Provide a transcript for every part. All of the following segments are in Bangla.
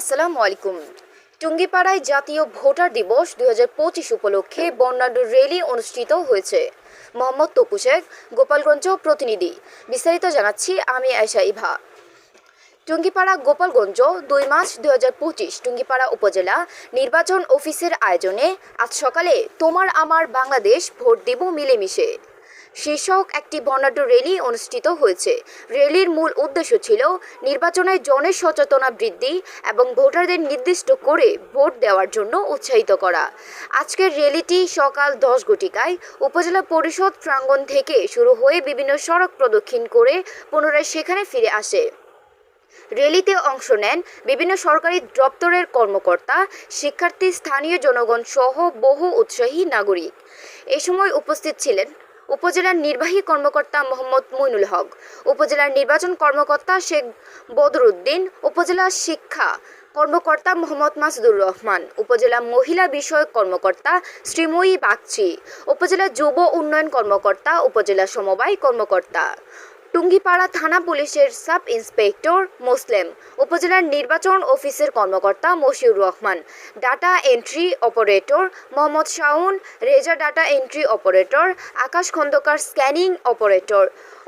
আসসালামু আলাইকুম। টুঙ্গিপাড়ায় জাতীয় ভোটার দিবস দু হাজার পঁচিশ উপলক্ষে বর্ণাঢ্য র্যালি অনুষ্ঠিত হয়েছে। মোহাম্মদ তপু শেখ, গোপালগঞ্জ প্রতিনিধি। বিস্তারিত জানাচ্ছি আমি আয়শা ইভা। টুঙ্গিপাড়া গোপালগঞ্জ দুই মার্চ দুই হাজার পঁচিশ টুঙ্গিপাড়া উপজেলা নির্বাচন অফিসের আয়োজনে আজ সকালে তোমার আমার বাংলাদেশ ভোট দিব মিলেমিশে। শীর্ষক একটি বর্ণাঢ্য র্যালি অনুষ্ঠিত হয়েছে। র্যালির মূল উদ্দেশ্য ছিল নির্বাচনে জনের সচেতনা বৃদ্ধি এবং ভোটারদের নির্দিষ্ট করে ভোট দেওয়ার জন্য উৎসাহিত করা। আজকের র্যালিটি সকাল দশ ঘটিকায় উপজেলা পরিষদ প্রাঙ্গণ থেকে শুরু হয়ে বিভিন্ন সড়ক প্রদক্ষিণ করে পুনরায় সেখানে ফিরে আসে। র্যালিতে অংশ নেন বিভিন্ন সরকারি দপ্তরের কর্মকর্তা, শিক্ষার্থী, স্থানীয় জনগণ সহ বহু উৎসাহী নাগরিক। এ সময় উপস্থিত ছিলেন উপজেলার নির্বাহী কর্মকর্তা মোহাম্মদ মইনুল হক, উপজেলার নির্বাচন কর্মকর্তা শেখ বদরুদ্দিন, উপজেলা শিক্ষা কর্মকর্তা মোহাম্মদ মাসুদুর রহমান, উপজেলা মহিলা বিষয়ক কর্মকর্তা শ্রীময়ী বাগচি, উপজেলা যুব উন্নয়ন কর্মকর্তা, উপজেলা সমবায় কর্মকর্তা। টুঙ্গিপাড়া থানা পুলিশের সাব ইন্সপেক্টর মুসলিম, উপজেলার নির্বাচন অফিসের কর্মকর্তা Moshiur Rahman, data entry operator Mohammad Shaun Reza data entry operator Akash Khandakar scanning operator,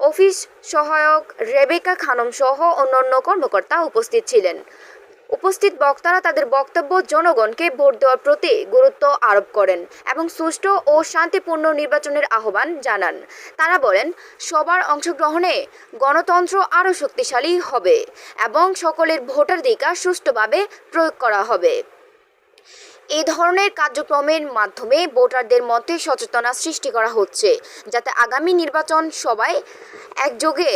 office সহায়ক রেবেকা খানম সহ অন্যান্য কর্মকর্তা উপস্থিত ছিলেন। উপস্থিত বক্তারা তাদের বক্তব্য জনগণকে ভোট দেওয়ার প্রতি গুরুত্ব আরোপ করেন এবং সুষ্ঠু ও শান্তিপূর্ণ নির্বাচনের আহ্বান জানান। তারা বলেন, সবার অংশগ্রহণে গণতন্ত্র আরও শক্তিশালী হবে এবং সকলের ভোটাধিকার সুষ্ঠুভাবে প্রয়োগ করা হবে। এই ধরনের কার্যক্রমের মাধ্যমে ভোটারদের মধ্যে সচেতনা সৃষ্টি করা হচ্ছে, যাতে আগামী নির্বাচন সবাই একযোগে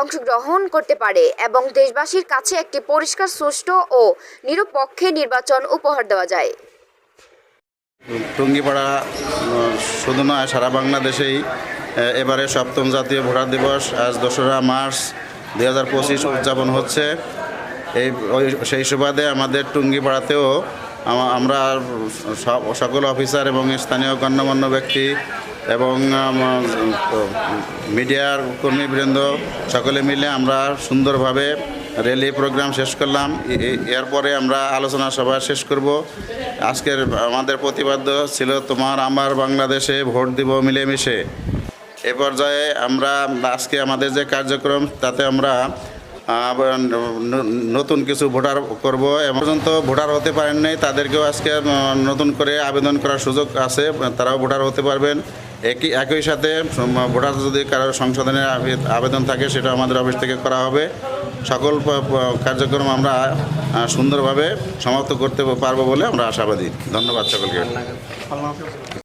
অংশগ্রহণ করতে পারে এবং দেশবাসীর কাছে একটি পরিষ্কার, সুষ্ঠু ও নিরপেক্ষ নির্বাচন উপহার দেওয়া যায়। টুঙ্গিপাড়া শুধু নয় সারা বাংলাদেশেই এবারে সপ্তম জাতীয় ভোটার দিবস, আজ দোসরা মার্চ দুই হাজার পঁচিশ উদযাপন হচ্ছে। এই সেই সুবাদে আমাদের টুঙ্গিপাড়াতেও আমরা সকল অফিসার এবং স্থানীয় গণ্যমান্য ব্যক্তি এবং মিডিয়ার কর্মীবৃন্দ সকলে মিলে আমরা সুন্দরভাবে র্যালি প্রোগ্রাম শেষ করলাম। এরপরে আমরা আলোচনা সভা শেষ করব। আজকের আমাদের প্রতিবাদ্য ছিল তোমার আমার বাংলাদেশে ভোট দিব মিলেমিশে। এ পর্যায়ে আমরা আজকে আমাদের যে কার্যক্রম, তাতে আমরা নতুন কিছু ভোটার করব। এ পর্যন্ত ভোটার হতে পারেন নাই, তাদেরকেও আজকে নতুন করে আবেদন করার সুযোগ আছে, তারাও ভোটার হতে পারবেন। একই একই সাথে ভোটার যদি কারোর সংশোধনের আবে- আবেদন থাকে, সেটা আমাদের অফিস থেকে করা হবে। সকল কার্যক্রম আমরা সুন্দরভাবে সমাপ্ত করতে পারব বলে আমরা আশাবাদী। ধন্যবাদ সকলকে।